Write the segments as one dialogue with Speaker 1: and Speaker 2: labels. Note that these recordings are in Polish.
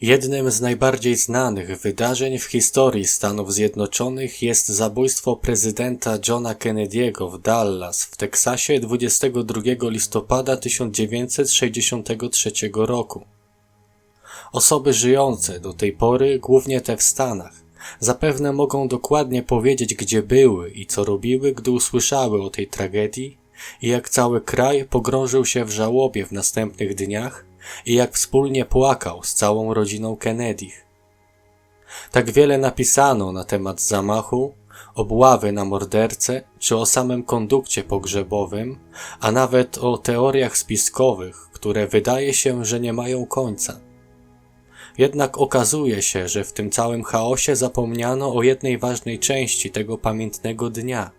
Speaker 1: Jednym z najbardziej znanych wydarzeń w historii Stanów Zjednoczonych jest zabójstwo prezydenta Johna Kennedy'ego w Dallas w Teksasie 22 listopada 1963 roku. Osoby żyjące do tej pory, głównie te w Stanach, zapewne mogą dokładnie powiedzieć, gdzie były i co robiły, gdy usłyszały o tej tragedii i jak cały kraj pogrążył się w żałobie w następnych dniach i jak wspólnie płakał z całą rodziną Kennedych. Tak wiele napisano na temat zamachu, obławy na mordercę, czy o samym kondukcie pogrzebowym, a nawet o teoriach spiskowych, które wydaje się, że nie mają końca. Jednak okazuje się, że w tym całym chaosie zapomniano o jednej ważnej części tego pamiętnego dnia,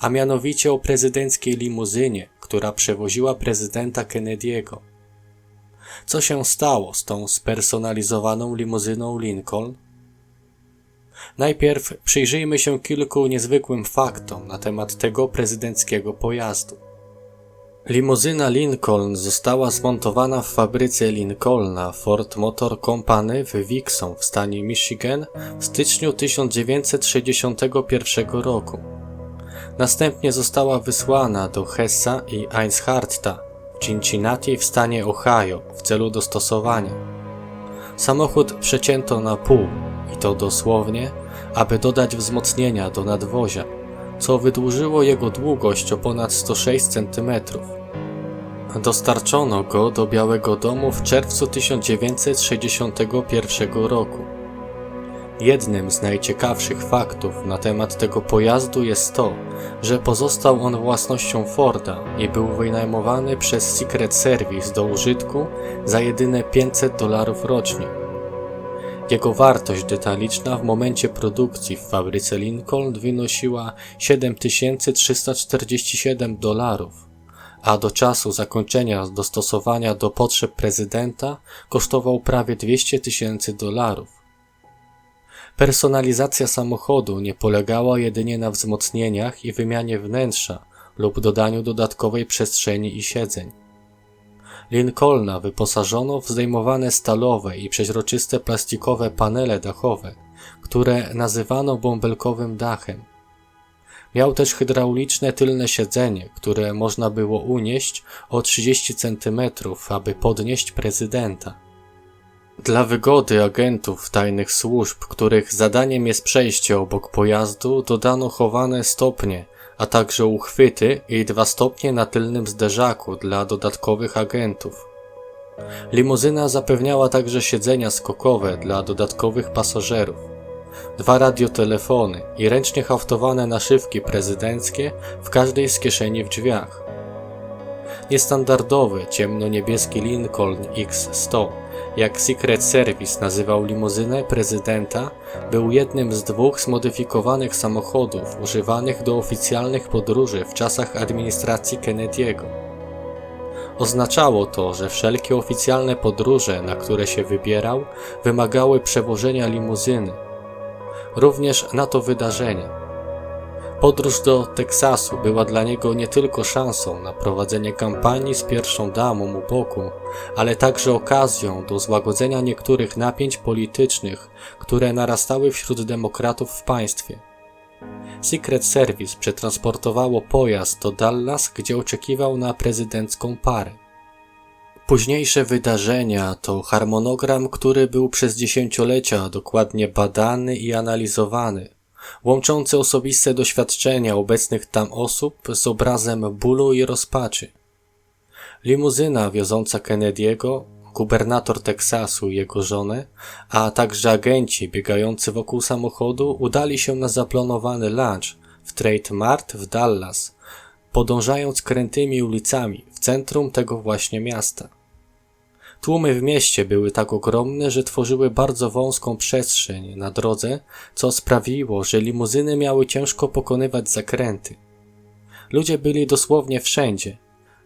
Speaker 1: a mianowicie o prezydenckiej limuzynie, która przewoziła prezydenta Kennedy'ego. Co się stało z tą spersonalizowaną limuzyną Lincoln? Najpierw przyjrzyjmy się kilku niezwykłym faktom na temat tego prezydenckiego pojazdu. Limuzyna Lincoln została zmontowana w fabryce Lincolna Ford Motor Company w Wixon w stanie Michigan w styczniu 1961 roku. Następnie została wysłana do Hessa i Einshardta w Cincinnati w stanie Ohio w celu dostosowania. Samochód przecięto na pół i to dosłownie, aby dodać wzmocnienia do nadwozia, co wydłużyło jego długość o ponad 106 cm. Dostarczono go do Białego Domu w czerwcu 1961 roku. Jednym z najciekawszych faktów na temat tego pojazdu jest to, że pozostał on własnością Forda i był wynajmowany przez Secret Service do użytku za jedyne 500 dolarów rocznie. Jego wartość detaliczna w momencie produkcji w fabryce Lincoln wynosiła 7347 dolarów, a do czasu zakończenia dostosowania do potrzeb prezydenta kosztował prawie 200 tysięcy dolarów. Personalizacja samochodu nie polegała jedynie na wzmocnieniach i wymianie wnętrza lub dodaniu dodatkowej przestrzeni i siedzeń. Lincolna wyposażono w zdejmowane stalowe i przeźroczyste plastikowe panele dachowe, które nazywano bąbelkowym dachem. Miał też hydrauliczne tylne siedzenie, które można było unieść o 30 cm, aby podnieść prezydenta. Dla wygody agentów tajnych służb, których zadaniem jest przejście obok pojazdu, dodano chowane stopnie, a także uchwyty i dwa stopnie na tylnym zderzaku dla dodatkowych agentów. Limuzyna zapewniała także siedzenia skokowe dla dodatkowych pasażerów, dwa radiotelefony i ręcznie haftowane naszywki prezydenckie w każdej z kieszeni w drzwiach. Niestandardowy ciemno-niebieski Lincoln X100 jak Secret Service nazywał limuzynę prezydenta, był jednym z dwóch zmodyfikowanych samochodów używanych do oficjalnych podróży w czasach administracji Kennedy'ego. Oznaczało to, że wszelkie oficjalne podróże, na które się wybierał, wymagały przewożenia limuzyny. Również na to wydarzenie Podróż do Teksasu była dla niego nie tylko szansą na prowadzenie kampanii z pierwszą damą u boku, ale także okazją do złagodzenia niektórych napięć politycznych, które narastały wśród demokratów w państwie. Secret Service przetransportowało pojazd do Dallas, gdzie oczekiwał na prezydencką parę. Późniejsze wydarzenia to harmonogram, który był przez dziesięciolecia dokładnie badany i analizowany, łączący osobiste doświadczenia obecnych tam osób z obrazem bólu i rozpaczy. Limuzyna wioząca Kennedy'ego, gubernator Teksasu i jego żonę, a także agenci biegający wokół samochodu udali się na zaplanowany lunch w Trade Mart w Dallas, podążając krętymi ulicami w centrum tego właśnie miasta. Tłumy w mieście były tak ogromne, że tworzyły bardzo wąską przestrzeń na drodze, co sprawiło, że limuzyny miały ciężko pokonywać zakręty. Ludzie byli dosłownie wszędzie.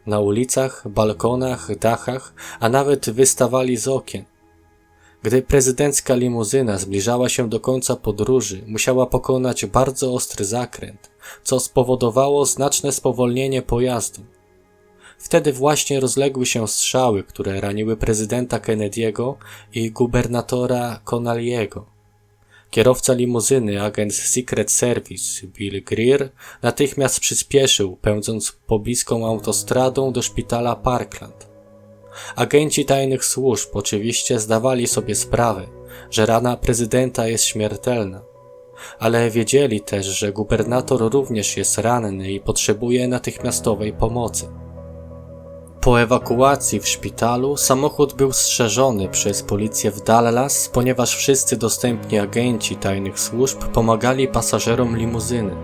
Speaker 1: Na ulicach, balkonach, dachach, a nawet wystawali z okien. Gdy prezydencka limuzyna zbliżała się do końca podróży, musiała pokonać bardzo ostry zakręt, co spowodowało znaczne spowolnienie pojazdu. Wtedy właśnie rozległy się strzały, które raniły prezydenta Kennedy'ego i gubernatora Connelly'ego. Kierowca limuzyny, agent Secret Service Bill Greer, natychmiast przyspieszył, pędząc pobliską autostradą do szpitala Parkland. Agenci tajnych służb oczywiście zdawali sobie sprawę, że rana prezydenta jest śmiertelna, ale wiedzieli też, że gubernator również jest ranny i potrzebuje natychmiastowej pomocy. Po ewakuacji w szpitalu samochód był strzeżony przez policję w Dallas, ponieważ wszyscy dostępni agenci tajnych służb pomagali pasażerom limuzyny.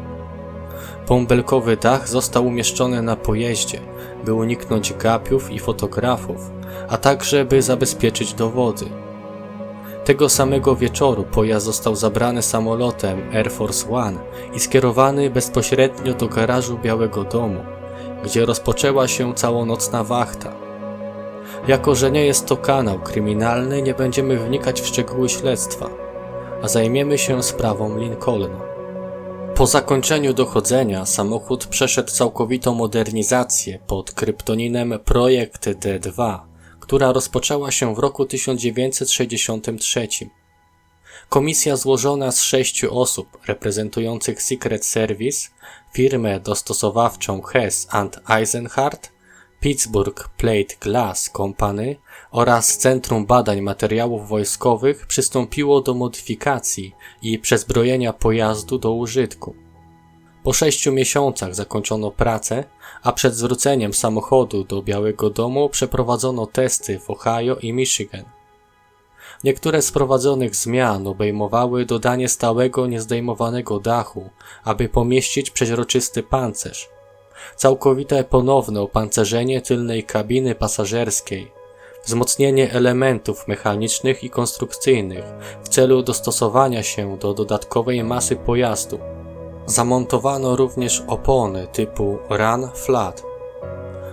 Speaker 1: Bąbelkowy dach został umieszczony na pojeździe, by uniknąć gapiów i fotografów, a także by zabezpieczyć dowody. Tego samego wieczoru pojazd został zabrany samolotem Air Force One i skierowany bezpośrednio do garażu Białego Domu, gdzie rozpoczęła się całonocna wachta. Jako, że nie jest to kanał kryminalny, nie będziemy wnikać w szczegóły śledztwa, a zajmiemy się sprawą Lincolna. Po zakończeniu dochodzenia samochód przeszedł całkowitą modernizację pod kryptoninem Projekt D2, która rozpoczęła się w roku 1963. Komisja złożona z sześciu osób reprezentujących Secret Service, firmę dostosowawczą Hess and Eisenhardt, Pittsburgh Plate Glass Company oraz Centrum Badań Materiałów Wojskowych przystąpiło do modyfikacji i przezbrojenia pojazdu do użytku. Po sześciu miesiącach zakończono pracę, a przed zwróceniem samochodu do Białego Domu przeprowadzono testy w Ohio i Michigan. Niektóre z prowadzonych zmian obejmowały dodanie stałego, niezdejmowanego dachu, aby pomieścić przeźroczysty pancerz, całkowite ponowne opancerzenie tylnej kabiny pasażerskiej, wzmocnienie elementów mechanicznych i konstrukcyjnych w celu dostosowania się do dodatkowej masy pojazdu. Zamontowano również opony typu Run Flat.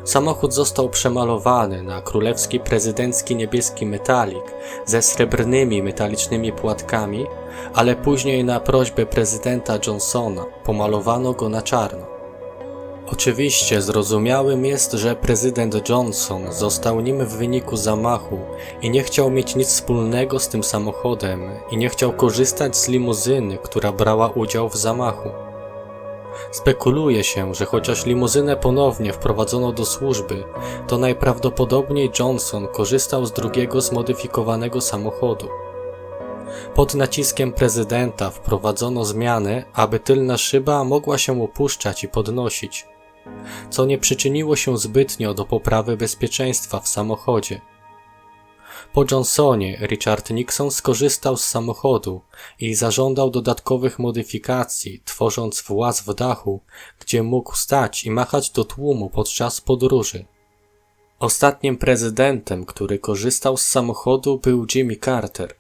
Speaker 1: Samochód został przemalowany na królewski prezydencki niebieski metalik ze srebrnymi metalicznymi płatkami, ale później na prośbę prezydenta Johnsona pomalowano go na czarno. Oczywiście zrozumiałym jest, że prezydent Johnson został nim w wyniku zamachu i nie chciał mieć nic wspólnego z tym samochodem i nie chciał korzystać z limuzyny, która brała udział w zamachu. Spekuluje się, że chociaż limuzynę ponownie wprowadzono do służby, to najprawdopodobniej Johnson korzystał z drugiego zmodyfikowanego samochodu. Pod naciskiem prezydenta wprowadzono zmiany, aby tylna szyba mogła się opuszczać i podnosić, co nie przyczyniło się zbytnio do poprawy bezpieczeństwa w samochodzie. Po Johnsonie Richard Nixon skorzystał z samochodu i zażądał dodatkowych modyfikacji, tworząc właz w dachu, gdzie mógł stać i machać do tłumu podczas podróży. Ostatnim prezydentem, który korzystał z samochodu był Jimmy Carter,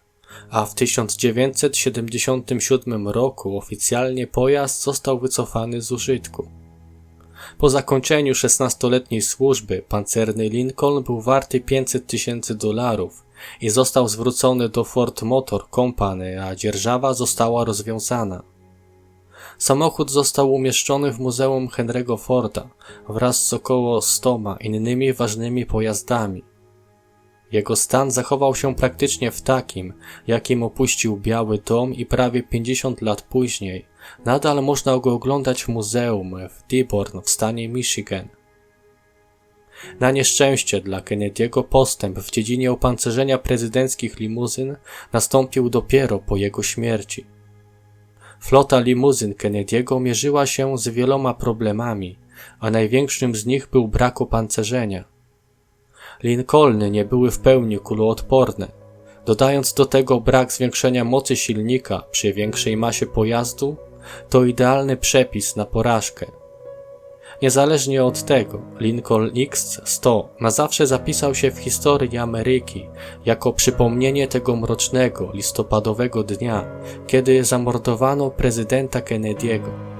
Speaker 1: a w 1977 roku oficjalnie pojazd został wycofany z użytku. Po zakończeniu 16-letniej służby pancerny Lincoln był warty 500 tysięcy dolarów i został zwrócony do Ford Motor Company, a dzierżawa została rozwiązana. Samochód został umieszczony w Muzeum Henry'ego Forda wraz z około 100 innymi ważnymi pojazdami. Jego stan zachował się praktycznie w takim, jakim opuścił Biały Dom i prawie 50 lat później nadal można go oglądać w muzeum w Dearborn w stanie Michigan. Na nieszczęście dla Kennedy'ego postęp w dziedzinie opancerzenia prezydenckich limuzyn nastąpił dopiero po jego śmierci. Flota limuzyn Kennedy'ego mierzyła się z wieloma problemami, a największym z nich był brak opancerzenia. Lincolny nie były w pełni kuloodporne, dodając do tego brak zwiększenia mocy silnika przy większej masie pojazdu, to idealny przepis na porażkę. Niezależnie od tego, Lincoln X-100 na zawsze zapisał się w historii Ameryki jako przypomnienie tego mrocznego listopadowego dnia, kiedy zamordowano prezydenta Kennedy'ego.